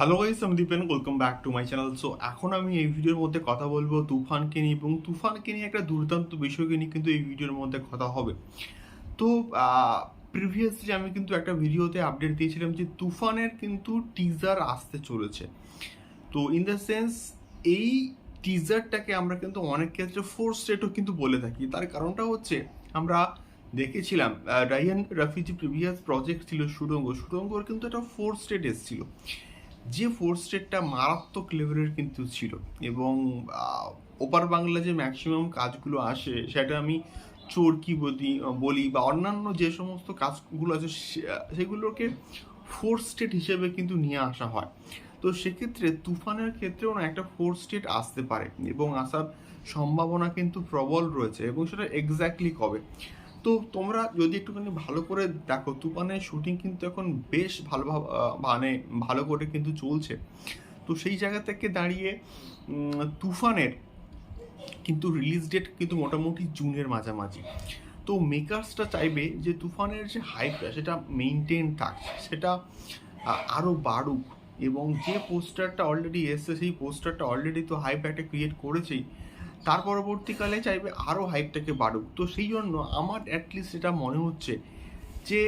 Hello guys আমি Dipen welcome back to my channel so এখন আমি এই ভিডিওর মধ্যে কথা বলব তুফানকে নিয়ে এবং তুফানকে নিয়ে একটা দুর্দান্ত বিষয়কে নিয়ে কিন্তু এই ভিডিওর মধ্যে কথা হবে। তো প্রিভিয়াসলি আমি কিন্তু একটা ভিডিওতে আপডেট দিয়েছিলাম যে তুফানের কিন্তু টিজার আসতে চলেছে। তো ইন দ্য সেন্স এই টিজারটাকে আমরা কিন্তু অনেক ক্ষেত্রে ফোর স্টেটও কিন্তু বলে থাকি। তার কারণটা হচ্ছে, আমরা দেখেছিলাম রায়ান রাফি যে প্রিভিয়াস প্রজেক্ট ছিল সুরঙ্গ সুরঙ্গর কিন্তু একটা ফোর স্টেট এসেছিল। যে ফোর স্টেটটা মারাত্মক লেভেলের কিন্তু ছিল এবং ওপার বাংলা যে ম্যাক্সিমাম কাজগুলো আসে সেটা আমি চোরকি বলি বলি বা অন্যান্য যে সমস্ত কাজগুলো আছে সেগুলোকে ফোর স্টেট হিসেবে কিন্তু নিয়ে আসা হয়। তো সেক্ষেত্রে তুফানের ক্ষেত্রেও না একটা ফোর স্টেট আসতে পারে এবং আসার সম্ভাবনা কিন্তু প্রবল রয়েছে এবং সেটা এক্স্যাক্টলি কবে? তো তোমরা যদি একটুখানি ভালো করে দেখো, তুফানের শুটিং কিন্তু এখন বেশ ভালো মানে ভালো করে কিন্তু চলছে। তো সেই জায়গা থেকে দাঁড়িয়ে তুফানের কিন্তু রিলিজ ডেট কিন্তু মোটামুটি জুনের মাঝামাঝি। তো মেকার্সটা চাইবে যে তুফানের যে হাইপটা সেটা মেনটেন থাক, সেটা আরও বাড়ুক। এবং যে পোস্টারটা অলরেডি এসছে, সেই পোস্টারটা অলরেডি তো হাইপ একটা ক্রিয়েট করেছেই। তার পরবর্তীকালে চাইবে আরও হাইপটাকে বাড়ুক। তো সেই জন্য আমার অ্যাটলিস্ট এটা মনে হচ্ছে যে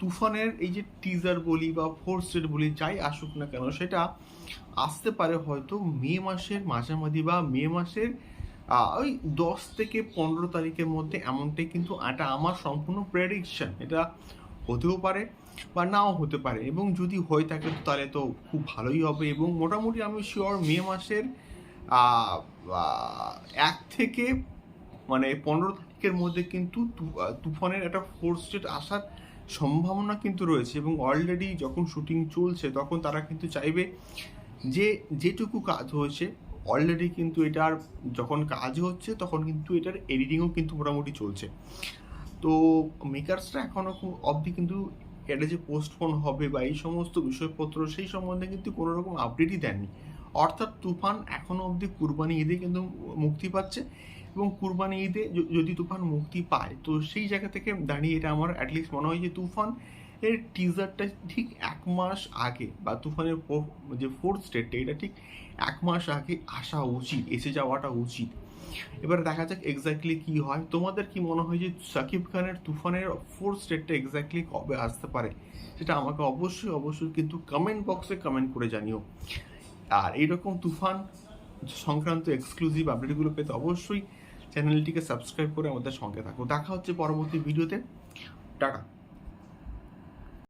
তুফানের এই যে টিজার বলি বা ফোর স্টেট বলি যাই আসুক না কেন, সেটা আসতে পারে হয়তো মে মাসের মাঝামাঝি বা মে মাসের ওই দশ থেকে পনেরো তারিখের মধ্যে এমনটাই কিন্তু এটা আমার সম্পূর্ণ প্রেডিকশান এটা হতেও পারে বা নাও হতে পারে। এবং যদি হয়ে থাকে তাহলে তো খুব ভালোই হবে। এবং মোটামুটি আমি শিওর মে মাসের এক থেকে মানে পনেরো তারিখের মধ্যে কিন্তু তুফানের একটা ফোর স্টেট আসার সম্ভাবনা কিন্তু রয়েছে এবং অলরেডি যখন শুটিং চলছে তখন তারা কিন্তু চাইবে যে যেটুকু কাজ হয়েছে অলরেডি কিন্তু এটার যখন কাজ হচ্ছে তখন কিন্তু এটার এডিটিংও কিন্তু মোটামুটি চলছে। তো মেকার্সরা এখনও অবধি কিন্তু এটা যে পোস্টপোন হবে বা এই সমস্ত বিষয়পত্র সেই সম্বন্ধে কিন্তু কোনো রকম আপডেটই দেননি। অর্থাৎ তুফান এখনও অবধি কুরবানি ঈদে কিন্তু মুক্তি পাচ্ছে এবং কুরবানি ঈদে যদি তুফান মুক্তি পায়, তো সেই জায়গা থেকে দাঁড়িয়ে এটা আমার অ্যাটলিস্ট মনে হয় যে তুফান এর টিজারটা ঠিক এক মাস আগে বা তুফানের যে ফোর্থ স্টেটটা এটা ঠিক এক মাস আগে আসা উচিত, এসে যাওয়াটা উচিত। এবার দেখা যাক এক্স্যাক্টলি কি হয়। তোমাদের কি মনে হয় যে সাকিব খানের তুফানের ফোর্থ স্টেটটা এক্স্যাক্টলি কবে আসতে পারে? সেটা আমাকে অবশ্যই অবশ্যই কিন্তু কমেন্ট বক্সে কমেন্ট করে জানিও। আর এইরকম তুফান সংক্রান্ত এক্সক্লুসিভ আপডেটগুলো পেতে অবশ্যই চ্যানেলটিকে সাবস্ক্রাইব করে আমাদের সঙ্গে থাকো দেখা হচ্ছে পরবর্তী ভিডিওতে টাটা।